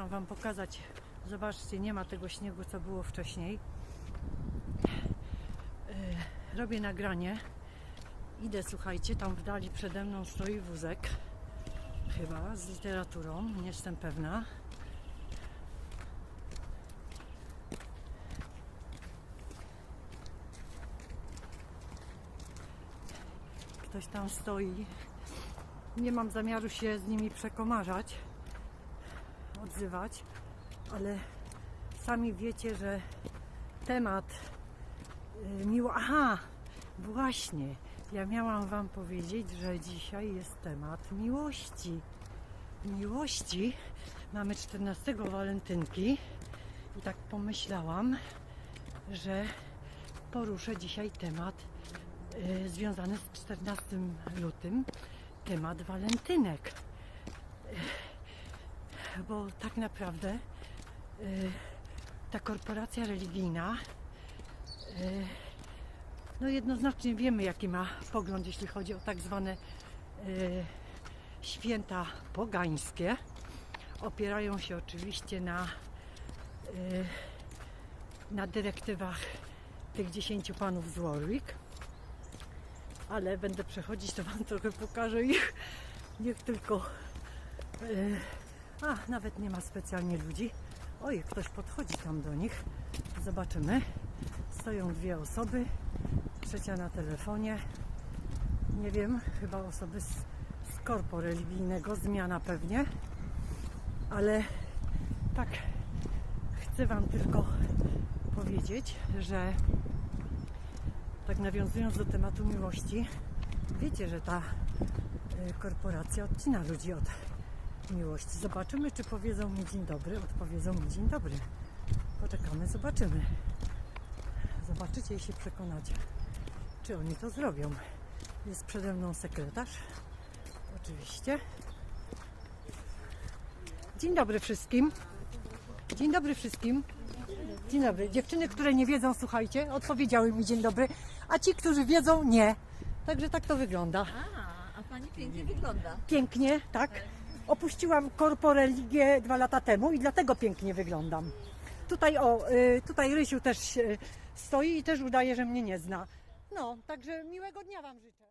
Chciałam Wam pokazać, zobaczcie, nie ma tego śniegu, co było wcześniej. Yy, Robię nagranie. Idę, słuchajcie, tam w dali przede mną stoi wózek. Chyba z literaturą, nie jestem pewna. Ktoś tam stoi. Nie mam zamiaru się z nimi przekomarzać, odzywać, ale sami wiecie, że temat y, miło. Aha, właśnie. Ja miałam Wam powiedzieć, że dzisiaj jest temat miłości. Miłości. Mamy 14 walentynki i tak pomyślałam, że poruszę dzisiaj temat y, związany z 14 lutym, temat walentynek. Bo tak naprawdę y, ta korporacja religijna y, no jednoznacznie wiemy jaki ma pogląd jeśli chodzi o tak zwane y, święta pogańskie. Opierają się oczywiście na na dyrektywach tych dziesięciu panów z Warwick. Ale będę przechodzić, to Wam trochę pokażę ich. Niech tylko. A, nawet nie ma specjalnie ludzi. Oj, ktoś podchodzi tam do nich. Zobaczymy. Stoją dwie osoby. Trzecia na telefonie. Nie wiem, chyba osoby z, z korpo religijnego, zmiana pewnie. Ale tak, chcę Wam tylko powiedzieć, że tak nawiązując do tematu miłości, wiecie, że ta y, korporacja odcina ludzi od miłości. Zobaczymy, czy powiedzą mi dzień dobry, odpowiedzą mi dzień dobry. Poczekamy, zobaczymy. Zobaczycie i się przekonacie, czy oni to zrobią. Jest przede mną sekretarz, oczywiście. Dzień dobry wszystkim. Dzień dobry wszystkim. Dzień dobry. Dziewczyny, które nie wiedzą, słuchajcie, odpowiedziały mi dzień dobry, a ci, którzy wiedzą, nie. Także tak to wygląda. A, a pani pięknie wygląda. Pięknie, tak. Opuściłam korpo religię dwa lata temu i dlatego pięknie wyglądam. Tutaj o, y, tutaj Rysiu też y, stoi i też udaje, że mnie nie zna. No, także miłego dnia Wam życzę.